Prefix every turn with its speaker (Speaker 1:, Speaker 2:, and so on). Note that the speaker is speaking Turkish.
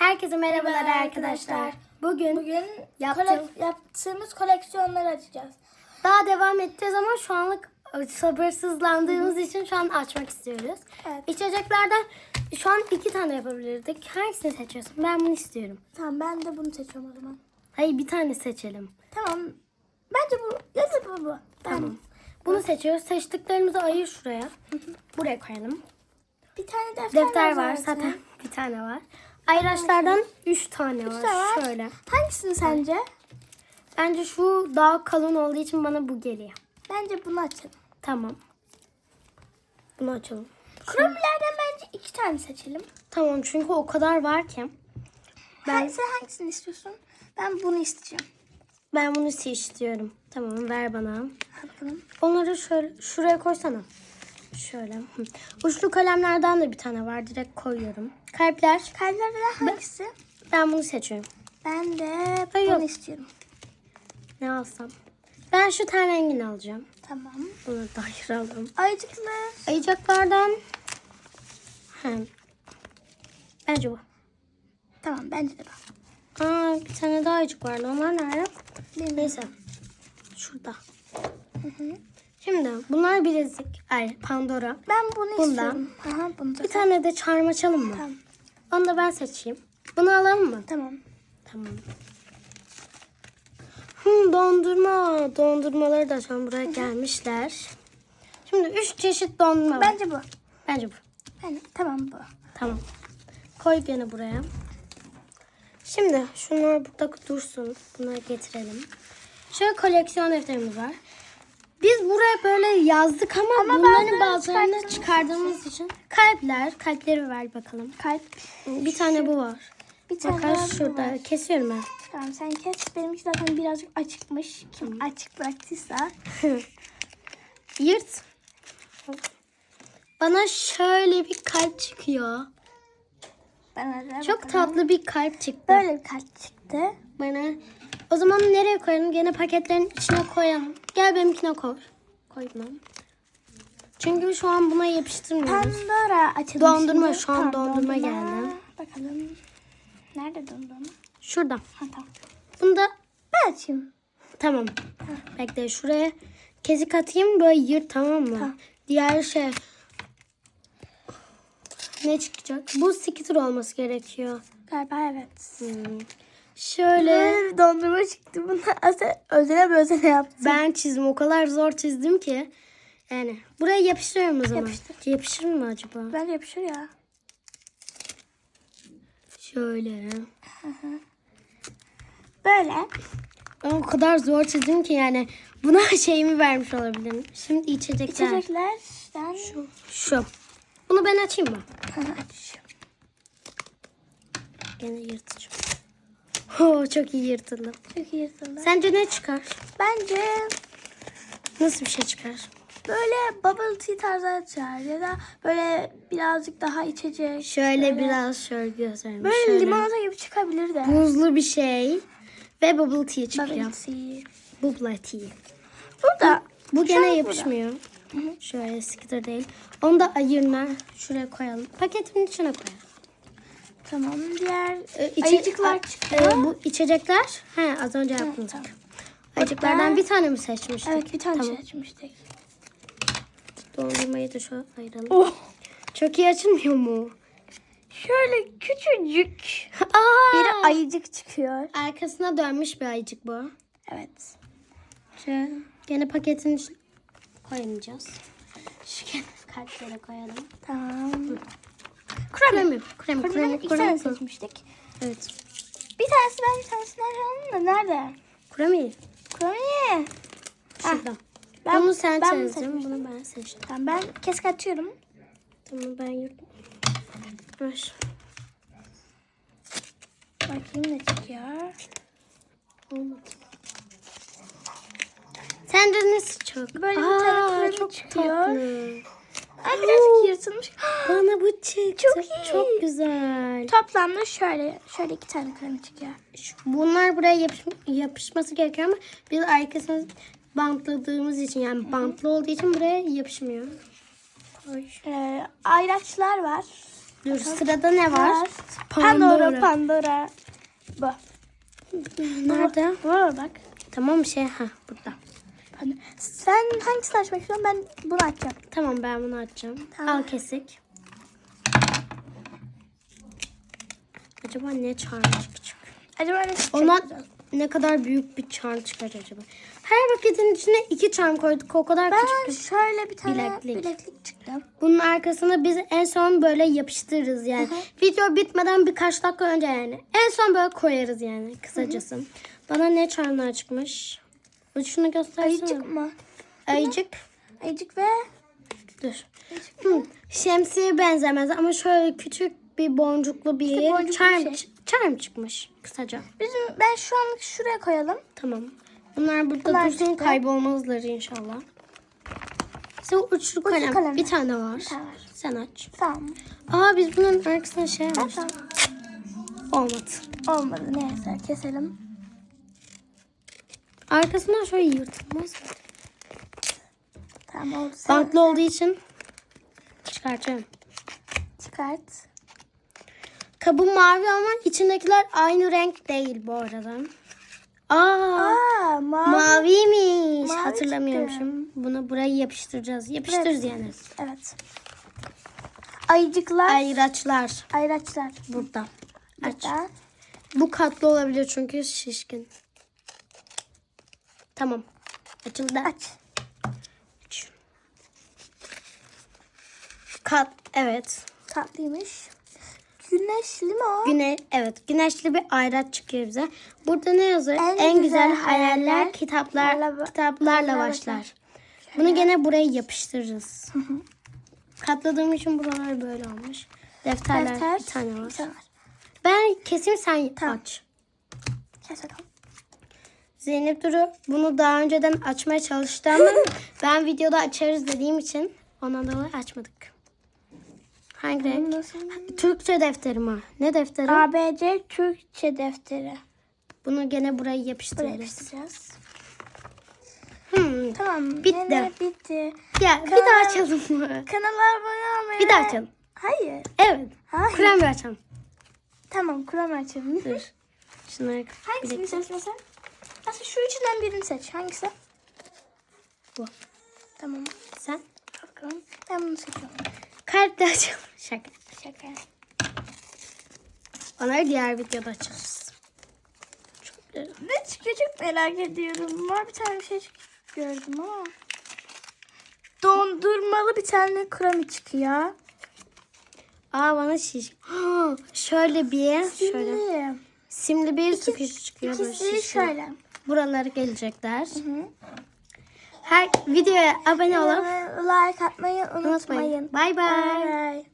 Speaker 1: Herkese merhabalar
Speaker 2: Merhaba
Speaker 1: arkadaşlar. Bugün,
Speaker 2: Bugün
Speaker 1: Yaptım.
Speaker 2: kole- yaptığımız koleksiyonları açacağız.
Speaker 1: daha devam edeceğiz ama şu anlık sabırsızlandığımız için şu an açmak istiyoruz.
Speaker 2: Evet.
Speaker 1: İçeceklerden şu an iki tane yapabilirdik. Hangisini seçiyorsun? Ben bunu istiyorum.
Speaker 2: Tamam ben de bunu seçiyorum o zaman.
Speaker 1: Hayır bir tane seçelim.
Speaker 2: Tamam. Bence bu. Ya da bu bu.
Speaker 1: Tamam. Bunu seçiyoruz. Seçtiklerimizi ayır şuraya. Buraya koyalım.
Speaker 2: Bir tane defter,
Speaker 1: Defter var zaten. Bir tane var. Ayraçlardan üç tane var.
Speaker 2: var.
Speaker 1: Şöyle.
Speaker 2: Hangisini sence?
Speaker 1: Bence şu daha kalın olduğu için bana bu geliyor.
Speaker 2: Bence bunu açalım.
Speaker 1: Tamam. Bunu açalım.
Speaker 2: Kromilerden bence iki tane seçelim.
Speaker 1: Tamam çünkü o kadar var ki.
Speaker 2: Ben... Sen hangisini istiyorsun? Ben bunu isteyeceğim.
Speaker 1: Ben bunu istiyorum. Tamam ver bana.
Speaker 2: Al bakalım.
Speaker 1: Onları şöyle şuraya koysana. Şöyle. Uçlu kalemlerden de bir tane var. Direkt koyuyorum. Kalpler.
Speaker 2: Kalplerden hangisi?
Speaker 1: Ben bunu seçiyorum.
Speaker 2: Ben de bunu
Speaker 1: yok.
Speaker 2: istiyorum.
Speaker 1: Ne alsam? Ben şu ten rengini alacağım.
Speaker 2: Tamam.
Speaker 1: Bunu da ayıralım.
Speaker 2: Ayıcıklı.
Speaker 1: Ayıcaklardan. He. Bence bu.
Speaker 2: Tamam bence de bu.
Speaker 1: Aa, bir tane daha ayıcık vardı. Onlar nerede? Neyse. Şurada.
Speaker 2: Hı hı.
Speaker 1: Şimdi bunlar bilezik. Ay Pandora.
Speaker 2: Ben bunu
Speaker 1: Bundan.
Speaker 2: istiyorum. Aha bunu da.
Speaker 1: Bir tane de charm açalım mı?
Speaker 2: Tamam.
Speaker 1: Onu da ben seçeyim. Bunu alalım mı?
Speaker 2: Tamam.
Speaker 1: Tamam. Hmm, dondurma. Dondurmaları da şu an buraya gelmişler. Şimdi üç çeşit dondurma var.
Speaker 2: Bence bu.
Speaker 1: Bence bu.
Speaker 2: Ben, tamam bu.
Speaker 1: Tamam. Koy gene buraya. Şimdi şunlar burada dursun. Bunları getirelim. Şöyle koleksiyon defterimiz var. Biz buraya böyle yazdık ama,
Speaker 2: Ama
Speaker 1: bunların
Speaker 2: bazılarını
Speaker 1: çıkardığımız için kalpler, kalpleri ver bakalım.
Speaker 2: Kalp.
Speaker 1: Bir tane bu var.
Speaker 2: Bir tane
Speaker 1: Bakar
Speaker 2: daha
Speaker 1: şurada.
Speaker 2: var.
Speaker 1: Kesiyorum ben.
Speaker 2: Tamam sen kes. Benimki zaten birazcık açıkmış. Kim açık bıraktıysa.
Speaker 1: Yırt. Bana şöyle bir kalp çıkıyor.
Speaker 2: Bana da
Speaker 1: Çok
Speaker 2: bakalım.
Speaker 1: tatlı bir kalp çıktı.
Speaker 2: Böyle bir kalp çıktı.
Speaker 1: Bana. O zaman nereye koyalım? Gene paketlerin içine koyalım. Gel benimkine koy. Koymam. Çünkü şu an buna yapıştırmıyoruz.
Speaker 2: Pandora açalım
Speaker 1: Dondurma, şu an
Speaker 2: Tamam,
Speaker 1: dondurma geldi.
Speaker 2: Bakalım. Nerede dondurma?
Speaker 1: Şurada.
Speaker 2: Ha tamam.
Speaker 1: Bunu da
Speaker 2: Ben açayım.
Speaker 1: tamam. Bekle şuraya kezik atayım böyle yırt tamam mı?
Speaker 2: Tamam.
Speaker 1: Diğer şey ne çıkacak? Bu skitter olması gerekiyor.
Speaker 2: Galiba evet.
Speaker 1: Hmm. Şöyle
Speaker 2: Böyle bir dondurma çıktı. Bunu özene özene yaptım.
Speaker 1: ben çizdim. O kadar zor çizdim ki. Yani buraya yapıştırıyorum o zaman.
Speaker 2: Yapıştır.
Speaker 1: Yapışır mı acaba?
Speaker 2: Bence yapışır ya.
Speaker 1: Şöyle.
Speaker 2: Böyle.
Speaker 1: Ben o kadar zor çizdim ki yani buna şeyimi vermiş olabilirim. Şimdi içecekler.
Speaker 2: İçeceklerden.
Speaker 1: Şu. Şu. Bunu ben açayım mı?
Speaker 2: Aç.
Speaker 1: Gene yırtacağım. Oo, çok iyi yırtıldı.
Speaker 2: Çok iyi yırtıldı.
Speaker 1: Sence ne çıkar?
Speaker 2: Bence
Speaker 1: Nasıl bir şey çıkar?
Speaker 2: böyle bubble tea tarzı açar ya da böyle birazcık daha içecek.
Speaker 1: Şöyle biraz şöyle göstereyim.
Speaker 2: Böyle
Speaker 1: Şöyle.
Speaker 2: limonata gibi çıkabilir de.
Speaker 1: Buzlu bir şey ve bubble tea çıkıyor.
Speaker 2: Bubble tea.
Speaker 1: Bubble tea.
Speaker 2: Burada.
Speaker 1: Bu gene
Speaker 2: Şöyle
Speaker 1: yapışmıyor. Şöyle skitter değil. Onu da ayırına şuraya koyalım. Paketin içine koyalım.
Speaker 2: Tamam. Diğer
Speaker 1: Ee, içe-
Speaker 2: ayıcıklar
Speaker 1: a-
Speaker 2: çıkıyor.
Speaker 1: e, bu içecekler. He az önce yaptığımız.
Speaker 2: tamam.
Speaker 1: Ayıcıklardan bir tane mi seçmiştik?
Speaker 2: Evet bir tane
Speaker 1: Tamam.
Speaker 2: seçmiştik.
Speaker 1: Dondurmayı da şu ayıralım.
Speaker 2: Oh.
Speaker 1: Çok iyi açılmıyor mu?
Speaker 2: Şöyle küçücük
Speaker 1: Aa!
Speaker 2: bir ayıcık çıkıyor.
Speaker 1: Arkasına dönmüş bir ayıcık bu.
Speaker 2: Evet.
Speaker 1: Şöyle gene paketin içine koyamayacağız. Şu gene kalplere koyalım.
Speaker 2: Tamam.
Speaker 1: Kremi. Kremi.
Speaker 2: Burada
Speaker 1: Kremi.
Speaker 2: iki tane
Speaker 1: Kremi.
Speaker 2: seçmiştik.
Speaker 1: Evet.
Speaker 2: Bir tanesi ben bir tanesini alalım da nerede?
Speaker 1: Kremi.
Speaker 2: Kromi.
Speaker 1: Şurada.
Speaker 2: Ben-
Speaker 1: bunu sen
Speaker 2: ben seçmiştim.
Speaker 1: Bunu ben seçtim.
Speaker 2: Tamam ben kesik atıyorum.
Speaker 1: Tamam ben yürüdüm. Ver.
Speaker 2: Bakayım ne çıkıyor.
Speaker 1: Olmadı. Sence nasıl çok?
Speaker 2: Böyle bir tane kremi
Speaker 1: çok
Speaker 2: çıkıyor.
Speaker 1: tatlı.
Speaker 2: Birazcık yırtılmış.
Speaker 1: Bana bu çıktı.
Speaker 2: Çok iyi.
Speaker 1: Çok güzel.
Speaker 2: Toplamda şöyle şöyle iki tane kremi çıkıyor.
Speaker 1: Şu- Bunlar buraya yapış- yapışması gerekiyor ama biz arkasını bantladığımız için yani bantlı olduğu için buraya yapışmıyor.
Speaker 2: Ee, ayraçlar var.
Speaker 1: Dur sırada ne var?
Speaker 2: Var. Pandora, Pandora. Bu.
Speaker 1: Nerede?
Speaker 2: Bu bak.
Speaker 1: Tamam şey ha burada.
Speaker 2: Pandora. Sen hangisini açmak istiyorsun? Ben bunu açacağım.
Speaker 1: Tamam ben bunu açacağım.
Speaker 2: Tamam.
Speaker 1: Al kesik. Acaba ne çarmı çıkacak?
Speaker 2: Acaba ne çıkacak?
Speaker 1: Ona ne kadar büyük bir çarm çıkar acaba? Her paketin içine iki çarm koyduk. O kadar
Speaker 2: Ben
Speaker 1: küçük. ki.
Speaker 2: şöyle bir tane
Speaker 1: Bileklik.
Speaker 2: bileklik, çıktı.
Speaker 1: Bunun arkasına biz en son böyle yapıştırırız yani. Video bitmeden birkaç dakika önce yani. En son böyle koyarız yani kısacası. Bana ne çarmlar çıkmış? Şunu göstersene.
Speaker 2: Ayıcık mı?
Speaker 1: Ayıcık.
Speaker 2: Ayıcık ve
Speaker 1: Dur. Hı, şemsiye benzemez ama şöyle küçük bir boncuklu bir
Speaker 2: İşte boncuklu bir
Speaker 1: charm,
Speaker 2: şey.
Speaker 1: ç- charm çıkmış kısaca.
Speaker 2: bizim ben şu anlık şuraya koyalım.
Speaker 1: Tamam. Bunlar burada
Speaker 2: Bunlar
Speaker 1: dursun
Speaker 2: çıktı.
Speaker 1: kaybolmazlar inşallah. İşte o uçlu kalem.
Speaker 2: kalem.
Speaker 1: Bir tane var.
Speaker 2: tane var.
Speaker 1: Sen aç.
Speaker 2: Tamam.
Speaker 1: Aa biz bunun arkasına şey yapmıştık. Olmadı.
Speaker 2: Olmadı neyse keselim.
Speaker 1: Arkasından şöyle yırtılmaz. mı?
Speaker 2: Tamam oldu.
Speaker 1: Bantlı olduğu için çıkartıyorum.
Speaker 2: çıkart.
Speaker 1: Kabı mavi ama içindekiler aynı renk değil bu arada. Aa,
Speaker 2: Aa mavi.
Speaker 1: maviymiş.
Speaker 2: Mavi
Speaker 1: Hatırlamıyormuşum. Bunu buraya yapıştıracağız. Yapıştırırız yani.
Speaker 2: Evet. Ayıcıklar.
Speaker 1: Ayraçlar
Speaker 2: Ayraçlar.
Speaker 1: burada. Aç.
Speaker 2: Burada.
Speaker 1: Bu katlı olabilir çünkü şişkin. Tamam. Açıldı.
Speaker 2: Aç.
Speaker 1: Aç. Kat evet.
Speaker 2: Tatlıymış. Güneşli mi o?
Speaker 1: Güne evet güneşli bir ayraç çıkıyor bize. Burada ne yazıyor?
Speaker 2: En
Speaker 1: En, güzel,
Speaker 2: güzel
Speaker 1: hayaller,
Speaker 2: hayaller
Speaker 1: kitaplar
Speaker 2: kitaplarla-
Speaker 1: kitaplarla
Speaker 2: kitaplarla
Speaker 1: başlar. Bunu gene buraya yapıştırırız. Katladığım için buralar böyle olmuş. Defterler
Speaker 2: Defter.
Speaker 1: bir tane var.
Speaker 2: Bir tane var.
Speaker 1: Ben keseyim sen
Speaker 2: Tamam.
Speaker 1: aç.
Speaker 2: Kes bakalım.
Speaker 1: Zeynep Duru bunu daha önceden açmaya çalıştı ama ben videoda açarız dediğim için ondan dolayı açmadık. Hangi renk? Türkçe defterim ha. Ne defteri?
Speaker 2: ABC Türkçe defteri.
Speaker 1: Bunu gene buraya
Speaker 2: Buraya
Speaker 1: yapıştırırız.
Speaker 2: yapıştıracağız.
Speaker 1: Hmm.
Speaker 2: Tamam.
Speaker 1: Bitti.
Speaker 2: Nene, bitti.
Speaker 1: Ya bir
Speaker 2: Kanal-
Speaker 1: daha açalım mı?
Speaker 2: Kanala abone olmayı.
Speaker 1: Bir daha açalım.
Speaker 2: Hayır.
Speaker 1: Evet.
Speaker 2: Hayır.
Speaker 1: Bir açalım.
Speaker 2: Tamam Kur'an açalım.
Speaker 1: Dur. Şunları
Speaker 2: Hangisini seçmesen? Aslında şu üçünden birini seç. Hangisi?
Speaker 1: Bu.
Speaker 2: Tamam.
Speaker 1: Sen?
Speaker 2: Bakalım. Ben bunu seçiyorum.
Speaker 1: Kalp de açalım. Şaka.
Speaker 2: Şaka.
Speaker 1: Onları diğer videoda açarız. Çok güzel.
Speaker 2: Ne çok merak ediyorum. Var bir tane bir şey çık- gördüm ama. Dondurmalı bir tane kremi çıkıyor.
Speaker 1: Aa bana şiş. şöyle bir şöyle
Speaker 2: Şimdi
Speaker 1: simli bir su çıkıyor. böyle şişli.
Speaker 2: şöyle.
Speaker 1: Buraları gelecekler.
Speaker 2: Hı.
Speaker 1: Her videoya abone olup
Speaker 2: Like atmayı unutmayın.
Speaker 1: unutmayın. Bay bay.
Speaker 2: Bye bye.